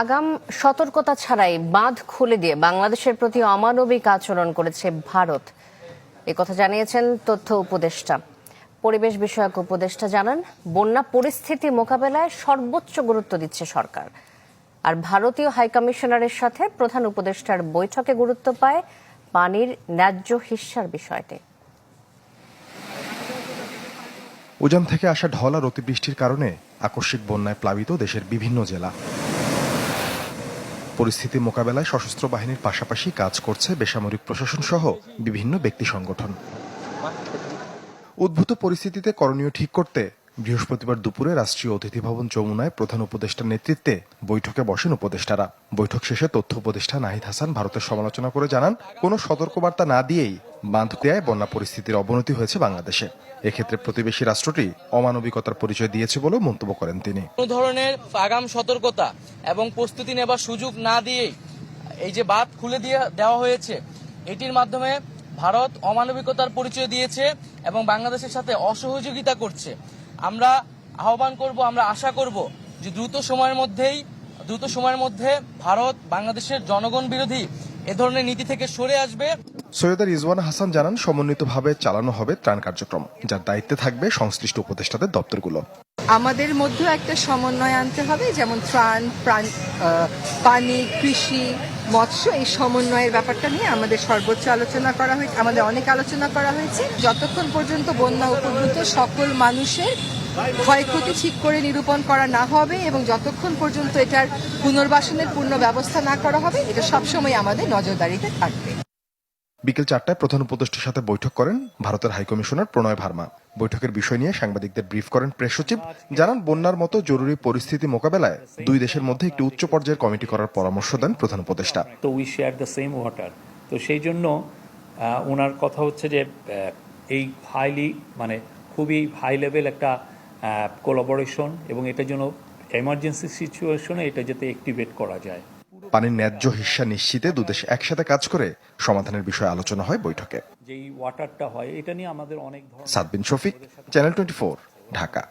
আগাম সতর্কতা ছাড়াই বাঁধ খুলে দিয়ে বাংলাদেশের প্রতি অমানবিক আচরণ করেছে ভারত। এ কথা জানিয়েছেন তথ্য উপদেষ্টা। পরিবেশ বিষয়ক উপদেষ্টা জানান, বন্যা পরিস্থিতি মোকাবেলায় সর্বোচ্চ গুরুত্ব দিচ্ছে সরকার। আর ভারতীয় হাইকমিশনারের সাথে প্রধান উপদেষ্টার বৈঠকে গুরুত্ব পায় পানির ন্যায্য হিস্যার বিষয়টি। উজান থেকে আসা ঢল আর অতিবৃষ্টির কারণে আকস্মিক বন্যায় প্লাবিত দেশের বিভিন্ন জেলা। পরিস্থিতি মোকাবেলায় সশস্ত্র বাহিনীর পাশাপাশি কাজ করছে বেসামরিক প্রশাসন সহ বিভিন্ন ব্যক্তি সংগঠন। উদ্ভূত পরিস্থিতিতে করণীয় ঠিক করতে বৃহস্পতিবার দুপুরে রাষ্ট্রীয় অতিথি ভবন যমুনায় প্রধান উপদেষ্টার নেতৃত্বে বৈঠকে বসেন উপদেষ্টারা। বৈঠক শেষে তথ্য উপদেষ্টা নাহিদ হাসান ভারতের সমালোচনা করে জানান, কোনো সতর্কবার্তা না দিয়েই বাঁধ দেয় বন্যা পরিস্থিতির অবনতি হয়েছে বাংলাদেশে। এক্ষেত্রে প্রতিবেশী রাষ্ট্রটি অমানবিকতার পরিচয় দিয়েছে বলেও মন্তব্য করেন তিনি। কোনো ধরনের আগাম সতর্কতা এবং প্রস্তুতি নেবার সুযোগ না দিয়েই এই যে বাঁধ খুলে দিয়ে দেওয়া হয়েছে, এটির মাধ্যমে ভারত অমানবিকতার পরিচয় দিয়েছে এবং বাংলাদেশের সাথে অসহযোগিতা করছে। আমরা আহ্বান করব, আমরা আশা করব যে দ্রুত সময়ের মধ্যেই, দ্রুত সময়ের মধ্যে ভারত বাংলাদেশের জনগণ বিরোধী এ ধরনের নীতি থেকে সরে আসবে। সৈয়দা রিজওয়ান হাসান জানান সমন্বিতভাবে চালানো হবে ত্রাণ কার্যক্রম যার দায়িত্বে থাকবে সংশ্লিষ্ট উপদেষ্টাদের দপ্তরগুলো। আমাদের মধ্যেও একটা সমন্বয় আনতে হবে যেমন ত্রাণ প্রাণ পানি কৃষি মৎস্য এই সমন্বয়ের ব্যাপারটা নিয়ে আমাদের সর্বোচ্চ আলোচনা করা হয়েছে আমাদের অনেক আলোচনা করা হয়েছে। যতক্ষণ পর্যন্ত বন্যা উপদ্রুত সকল মানুষের ক্ষয়ক্ষতি ঠিক করে নিরূপণ করা না হবে এবং যতক্ষণ পর্যন্ত এটার পুনর্বাসনের পূর্ণ ব্যবস্থা না করা হবে এটা সবসময় আমাদের নজরদারিতে থাকবে। বিকেল চারটায় প্রধান উপদেষ্টার সাথে বৈঠক করেন ভারতের হাইকমিশনার প্রণয় ভার্মা। বৈঠকের বিষয় নিয়ে সাংবাদিকদের ব্রিফ করেন প্রেস সচিব জানান বন্যার মতো জরুরি পরিস্থিতি মোকাবেলায় দুই দেশের মধ্যে একটি উচ্চ পর্যায়ের কমিটি করার পরামর্শ দেন প্রধান উপদেষ্টা। তো we share the same water তো সেই জন্য আহ, ওনার কথা হচ্ছে যে এই হাইলি মানে খুবই হাই লেভেল একটা কোলাবোরেশন এবং এটার জন্য এমার্জেন্সি সিচুয়েশনে এটা যাতে অ্যাক্টিভেট করা যায়। পানির ন্যায্য হিস্সা নিশ্চিতে দুদেশ একসাথে কাজ করে সমাধানের বিষয়ে আলোচনা হয় বৈঠকে। যেই ওয়াটারটা হয় এটা নিয়ে আমাদের অনেক ধরনের সাদবিন শফিক চ্যানেল টোয়েন্টি ঢাকা।